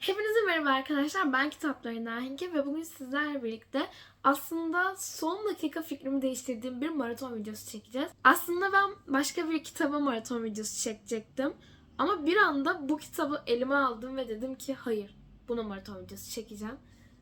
Hepinize merhaba arkadaşlar. Ben kitaplarından Hinke ve bugün sizlerle birlikte aslında son dakika fikrimi değiştirdiğim bir maraton videosu çekeceğiz. Aslında ben başka bir kitaba maraton videosu çekecektim. Ama bir anda bu kitabı elime aldım ve dedim ki hayır buna maraton videosu çekeceğim.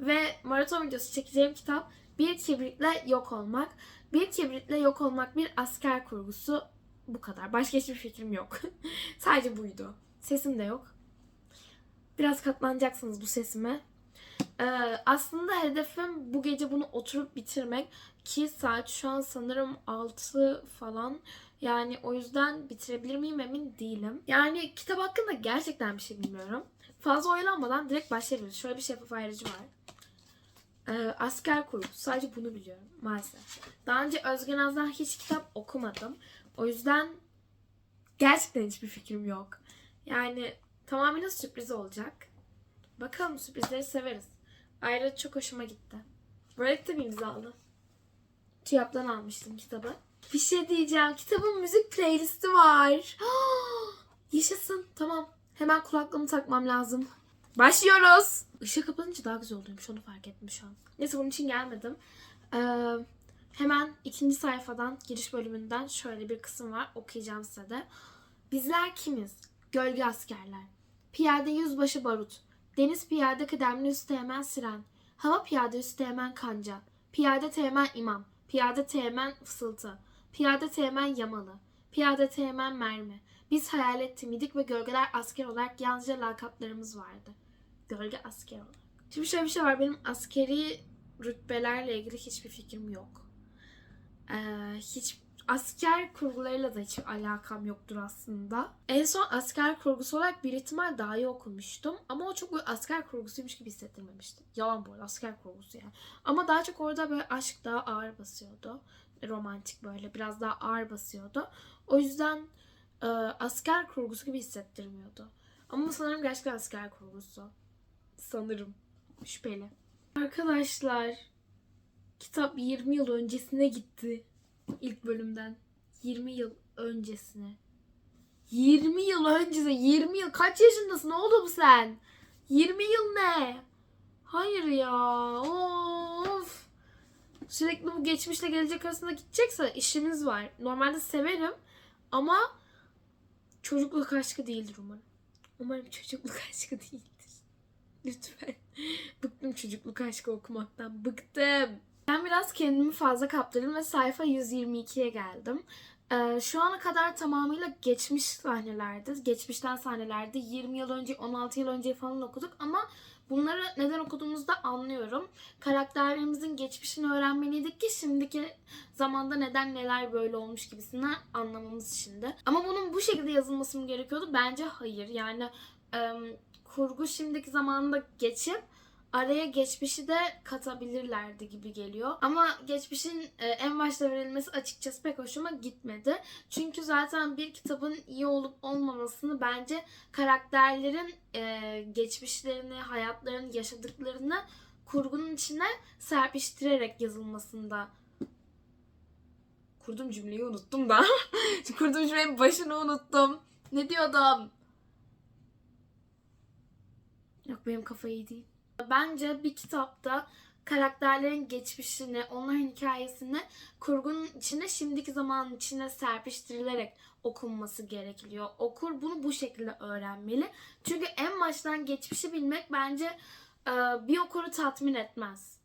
Ve maraton videosu çekeceğim kitap Bir Kibritle Yok Olmak. Bir Kibritle Yok Olmak bir asker kurgusu. Bu kadar. Başka hiçbir fikrim yok. Sadece buydu. Sesim de yok. Biraz katlanacaksınız bu sesime. Ee, aslında hedefim bu gece bunu oturup bitirmek. Ki saat şu an sanırım 6 falan. Yani o yüzden bitirebilir miyim emin değilim. Yani kitap hakkında gerçekten bir şey bilmiyorum. Fazla oyalanmadan direkt başlayabiliriz. Şöyle bir şeffaf ayrıcı var. Ee, asker kurgusu. Sadece bunu biliyorum maalesef. Daha önce Özgen Az'dan hiç kitap okumadım. O yüzden gerçekten hiçbir fikrim yok. Yani tamamen sürpriz olacak. Bakalım sürprizleri severiz. Ayrıca çok hoşuma gitti. Böyle de bir imzalı. TÜYAP'tan almıştım kitabı. Bir şey diyeceğim. Kitabın müzik playlisti var. Yaşasın. Tamam. Hemen kulaklığımı takmam lazım. Başlıyoruz. Işığı kapanınca daha güzel oluyormuş. Onu fark ettim şu an. Neyse bunun için gelmedim. Ee, hemen ikinci sayfadan giriş bölümünden şöyle bir kısım var. Okuyacağım size de. Bizler kimiz? Gölge askerler. Piyade yüzbaşı barut. Deniz piyade kıdemli üsteğmen siren. Hava piyade üsteğmen kanca. Piyade teğmen imam. Piyade teğmen fısıltı. Piyade teğmen yamalı. Piyade teğmen mermi. Biz hayalet timidik ve gölgeler asker olarak yalnızca lakaplarımız vardı. Gölge asker olarak. Şimdi şöyle bir şey var. Benim askeri rütbelerle ilgili hiçbir fikrim yok. Ee, hiç asker kurgularıyla da hiç alakam yoktur aslında. En son asker kurgusu olarak bir ihtimal daha iyi okumuştum. Ama o çok böyle asker kurgusuymuş gibi hissettirmemişti. Yalan bu arada asker kurgusu yani. Ama daha çok orada böyle aşk daha ağır basıyordu. Romantik böyle biraz daha ağır basıyordu. O yüzden e, asker kurgusu gibi hissettirmiyordu. Ama sanırım gerçekten asker kurgusu. Sanırım. Şüpheli. Arkadaşlar kitap 20 yıl öncesine gitti. İlk bölümden. 20 yıl öncesine. 20 yıl öncesine. 20 yıl. Kaç yaşındasın oğlum sen? 20 yıl ne? Hayır ya. Of. Sürekli bu geçmişle gelecek arasında gidecekse işimiz var. Normalde severim ama çocukluk aşkı değildir umarım. Umarım çocukluk aşkı değildir. Lütfen. Bıktım çocukluk aşkı okumaktan. Bıktım. Ben biraz kendimi fazla kaptırdım ve sayfa 122'ye geldim. Ee, şu ana kadar tamamıyla geçmiş sahnelerde, geçmişten sahnelerde 20 yıl önce, 16 yıl önce falan okuduk ama bunları neden okuduğumuzu da anlıyorum. Karakterlerimizin geçmişini öğrenmeliydik ki şimdiki zamanda neden neler böyle olmuş gibisinden anlamamız için de. Ama bunun bu şekilde yazılması mı gerekiyordu? Bence hayır. Yani e, kurgu şimdiki zamanda geçip araya geçmişi de katabilirlerdi gibi geliyor. Ama geçmişin e, en başta verilmesi açıkçası pek hoşuma gitmedi. Çünkü zaten bir kitabın iyi olup olmamasını bence karakterlerin e, geçmişlerini, hayatlarını, yaşadıklarını kurgunun içine serpiştirerek yazılmasında Kurduğum cümleyi unuttum da. Kurduğum cümlenin başını unuttum. Ne diyordum? Yok benim kafa iyi değil. Bence bir kitapta karakterlerin geçmişini, onların hikayesini kurgunun içine şimdiki zamanın içine serpiştirilerek okunması gerekiyor. Okur bunu bu şekilde öğrenmeli. Çünkü en baştan geçmişi bilmek bence e, bir okuru tatmin etmez.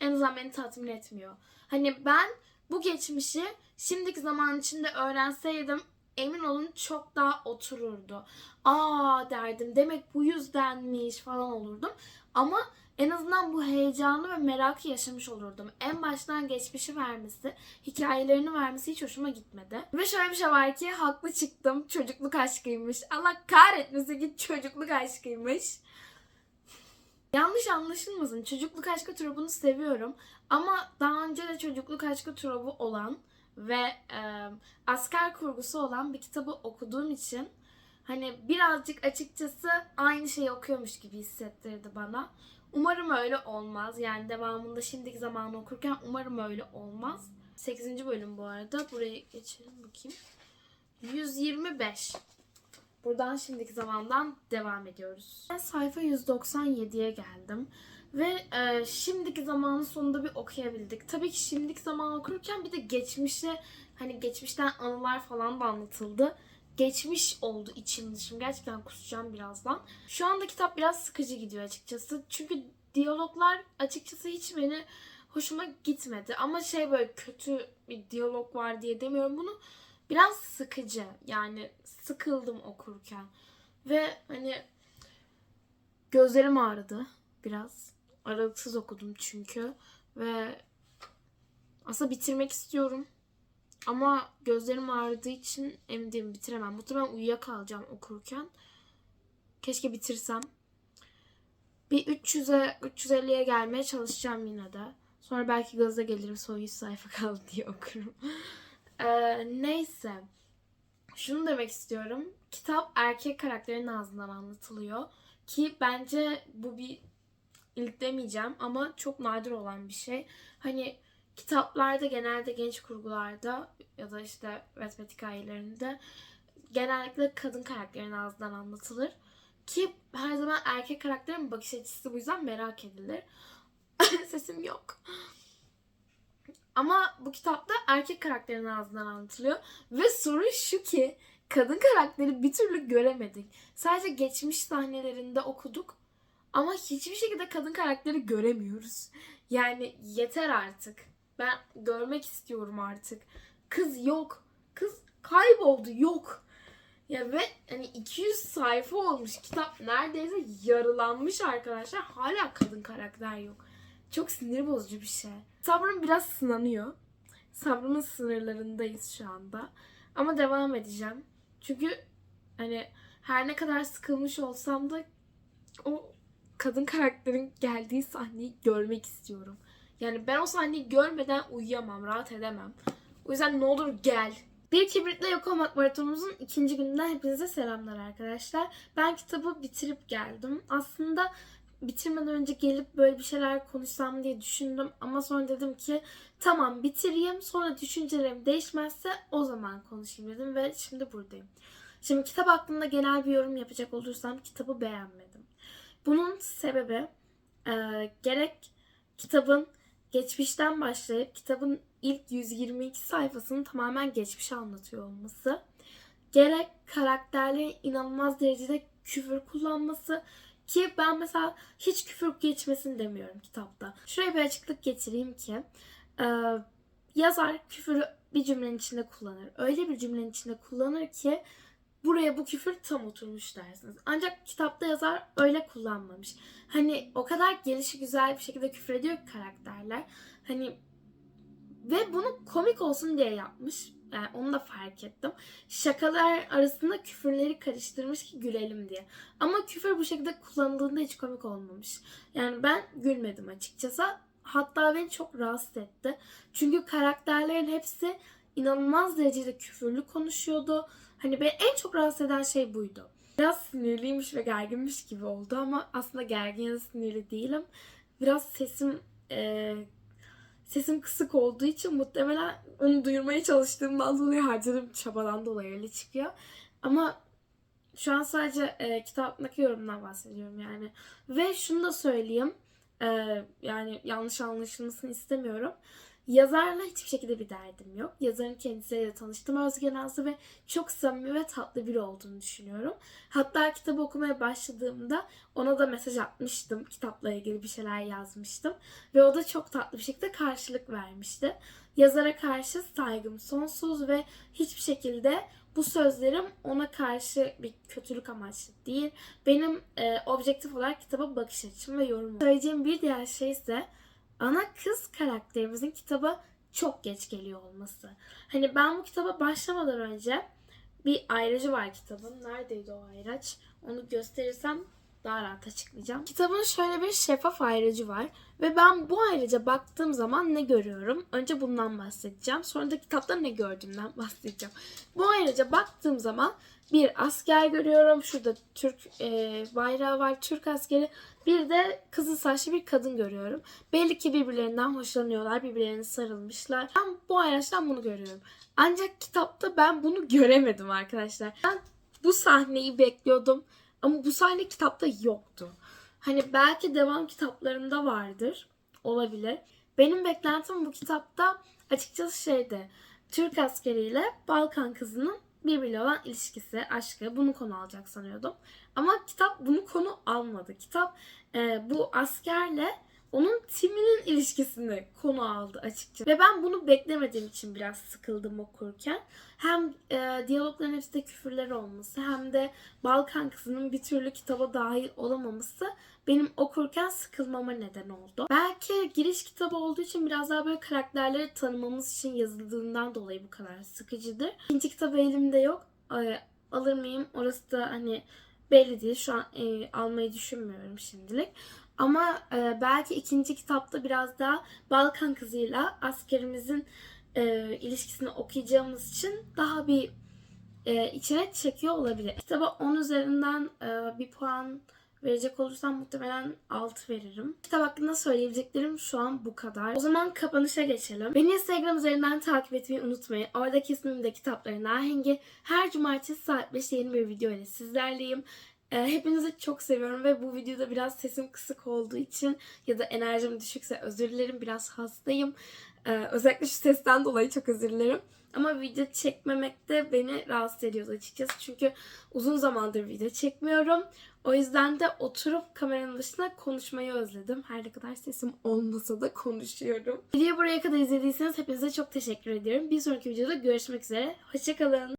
En azından beni tatmin etmiyor. Hani ben bu geçmişi şimdiki zaman içinde öğrenseydim emin olun çok daha otururdu. Aa derdim demek bu yüzdenmiş falan olurdum. Ama en azından bu heyecanı ve merakı yaşamış olurdum. En baştan geçmişi vermesi, hikayelerini vermesi hiç hoşuma gitmedi. Ve şöyle bir şey var ki haklı çıktım. Çocukluk aşkıymış. Allah kahretmesin git çocukluk aşkıymış. Yanlış anlaşılmasın. Çocukluk aşkı turubunu seviyorum. Ama daha önce de çocukluk aşkı turubu olan ve e, asker kurgusu olan bir kitabı okuduğum için hani birazcık açıkçası aynı şeyi okuyormuş gibi hissettirdi bana. Umarım öyle olmaz. Yani devamında şimdiki zamanı okurken umarım öyle olmaz. 8. bölüm bu arada. Buraya geçelim bakayım. 125. Buradan şimdiki zamandan devam ediyoruz. Ben sayfa 197'ye geldim. Ve e, şimdiki zamanın sonunda bir okuyabildik. Tabii ki şimdiki zaman okurken bir de geçmişe hani geçmişten anılar falan da anlatıldı. Geçmiş oldu içim dışım. Gerçekten kusacağım birazdan. Şu anda kitap biraz sıkıcı gidiyor açıkçası. Çünkü diyaloglar açıkçası hiç beni hoşuma gitmedi. Ama şey böyle kötü bir diyalog var diye demiyorum bunu. Biraz sıkıcı. Yani sıkıldım okurken. Ve hani gözlerim ağrıdı biraz. Aralıksız okudum çünkü. Ve aslında bitirmek istiyorum. Ama gözlerim ağrıdığı için emin değilim bitiremem. Muhtemelen uyuyakalacağım okurken. Keşke bitirsem. Bir 300'e 350'ye gelmeye çalışacağım yine de. Sonra belki gaza gelirim son 100 sayfa kaldı diye okurum. Ee, neyse. Şunu demek istiyorum. Kitap erkek karakterin ağzından anlatılıyor. Ki bence bu bir ilk demeyeceğim ama çok nadir olan bir şey. Hani kitaplarda genelde genç kurgularda ya da işte Wattpad hikayelerinde genellikle kadın karakterin ağzından anlatılır. Ki her zaman erkek karakterin bakış açısı bu yüzden merak edilir. Sesim yok. Ama bu kitapta erkek karakterin ağzından anlatılıyor. Ve sorun şu ki kadın karakteri bir türlü göremedik. Sadece geçmiş sahnelerinde okuduk. Ama hiçbir şekilde kadın karakteri göremiyoruz. Yani yeter artık. Ben görmek istiyorum artık. Kız yok. Kız kayboldu yok. Ya ve hani 200 sayfa olmuş kitap neredeyse yarılanmış arkadaşlar. Hala kadın karakter yok. Çok sinir bozucu bir şey. Sabrım biraz sınanıyor. Sabrımın sınırlarındayız şu anda. Ama devam edeceğim. Çünkü hani her ne kadar sıkılmış olsam da o kadın karakterin geldiği sahneyi görmek istiyorum. Yani ben o sahneyi görmeden uyuyamam, rahat edemem. O yüzden ne olur gel. Bir kibritle yok olmak maratonumuzun ikinci gününden hepinize selamlar arkadaşlar. Ben kitabı bitirip geldim. Aslında bitirmeden önce gelip böyle bir şeyler konuşsam diye düşündüm. Ama sonra dedim ki tamam bitireyim sonra düşüncelerim değişmezse o zaman konuşayım dedim ve şimdi buradayım. Şimdi kitap hakkında genel bir yorum yapacak olursam kitabı beğenmedim. Bunun sebebi e, gerek kitabın geçmişten başlayıp kitabın ilk 122 sayfasını tamamen geçmişe anlatıyor olması. Gerek karakterlerin inanılmaz derecede küfür kullanması ki ben mesela hiç küfür geçmesin demiyorum kitapta. Şuraya bir açıklık getireyim ki e, yazar küfürü bir cümlenin içinde kullanır. Öyle bir cümlenin içinde kullanır ki buraya bu küfür tam oturmuş dersiniz. Ancak kitapta yazar öyle kullanmamış. Hani o kadar gelişi güzel bir şekilde küfür ediyor karakterler. Hani ve bunu komik olsun diye yapmış. Yani onu da fark ettim. Şakalar arasında küfürleri karıştırmış ki gülelim diye. Ama küfür bu şekilde kullanıldığında hiç komik olmamış. Yani ben gülmedim açıkçası. Hatta beni çok rahatsız etti. Çünkü karakterlerin hepsi inanılmaz derecede küfürlü konuşuyordu. Hani beni en çok rahatsız eden şey buydu. Biraz sinirliymiş ve gerginmiş gibi oldu ama aslında gergin ya da sinirli değilim. Biraz sesim e, sesim kısık olduğu için muhtemelen onu duyurmaya çalıştığımdan dolayı harcadığım çabadan dolayı öyle çıkıyor. Ama şu an sadece e, kitaptaki yorumdan bahsediyorum yani. Ve şunu da söyleyeyim. e, yani yanlış anlaşılmasını istemiyorum. Yazarla hiçbir şekilde bir derdim yok. Yazarın kendisiyle de tanıştım Özge Nazlı ve çok samimi ve tatlı biri olduğunu düşünüyorum. Hatta kitabı okumaya başladığımda ona da mesaj atmıştım. Kitapla ilgili bir şeyler yazmıştım. Ve o da çok tatlı bir şekilde karşılık vermişti. Yazara karşı saygım sonsuz ve hiçbir şekilde bu sözlerim ona karşı bir kötülük amaçlı değil. Benim e, objektif olarak kitaba bakış açım ve yorumum. Söyleyeceğim bir diğer şey ise ana kız karakterimizin kitaba çok geç geliyor olması. Hani ben bu kitaba başlamadan önce bir ayracı var kitabın. Neredeydi o ayraç? Onu gösterirsem daha rahat açıklayacağım. Kitabın şöyle bir şeffaf ayracı var. Ve ben bu ayrıca baktığım zaman ne görüyorum? Önce bundan bahsedeceğim. Sonra da kitapta ne gördüğümden bahsedeceğim. Bu ayrıca baktığım zaman bir asker görüyorum. Şurada Türk e, bayrağı var. Türk askeri. Bir de kızıl saçlı bir kadın görüyorum. Belli ki birbirlerinden hoşlanıyorlar. Birbirlerine sarılmışlar. Ben bu ayraçtan bunu görüyorum. Ancak kitapta ben bunu göremedim arkadaşlar. Ben bu sahneyi bekliyordum. Ama bu sahne kitapta yoktu. Hani belki devam kitaplarında vardır. Olabilir. Benim beklentim bu kitapta açıkçası şeydi. Türk askeriyle Balkan kızının birbiriyle olan ilişkisi, aşkı bunu konu alacak sanıyordum. Ama kitap bunu konu almadı. Kitap e, bu askerle onun timinin ilişkisini konu aldı açıkçası. Ve ben bunu beklemediğim için biraz sıkıldım okurken. Hem e, diyalogların hepsinde küfürler olması hem de Balkan kızının bir türlü kitaba dahil olamaması benim okurken sıkılmama neden oldu. Belki giriş kitabı olduğu için biraz daha böyle karakterleri tanımamız için yazıldığından dolayı bu kadar sıkıcıdır. İkinci kitabı elimde yok. Ee, alır mıyım? Orası da hani belli değil. Şu an e, almayı düşünmüyorum şimdilik. Ama e, belki ikinci kitapta biraz daha Balkan kızıyla askerimizin e, ilişkisini okuyacağımız için daha bir e, içine çekiyor olabilir. Kitaba 10 üzerinden e, bir puan verecek olursam muhtemelen 6 veririm. Kitap hakkında söyleyebileceklerim şu an bu kadar. O zaman kapanışa geçelim. Beni Instagram üzerinden takip etmeyi unutmayın. Oradaki ismimde kitapların ahengi. Her cumartesi saat 5'te yeni bir video ile sizlerleyim. Ee, Hepinizi çok seviyorum ve bu videoda biraz sesim kısık olduğu için ya da enerjim düşükse özür dilerim. Biraz hastayım. Ee, özellikle şu sesten dolayı çok özür dilerim. Ama video çekmemek de beni rahatsız ediyordu açıkçası. Çünkü uzun zamandır video çekmiyorum. O yüzden de oturup kameranın başına konuşmayı özledim. Her ne kadar sesim olmasa da konuşuyorum. Videoyu buraya kadar izlediyseniz hepinize çok teşekkür ediyorum. Bir sonraki videoda görüşmek üzere. Hoşçakalın.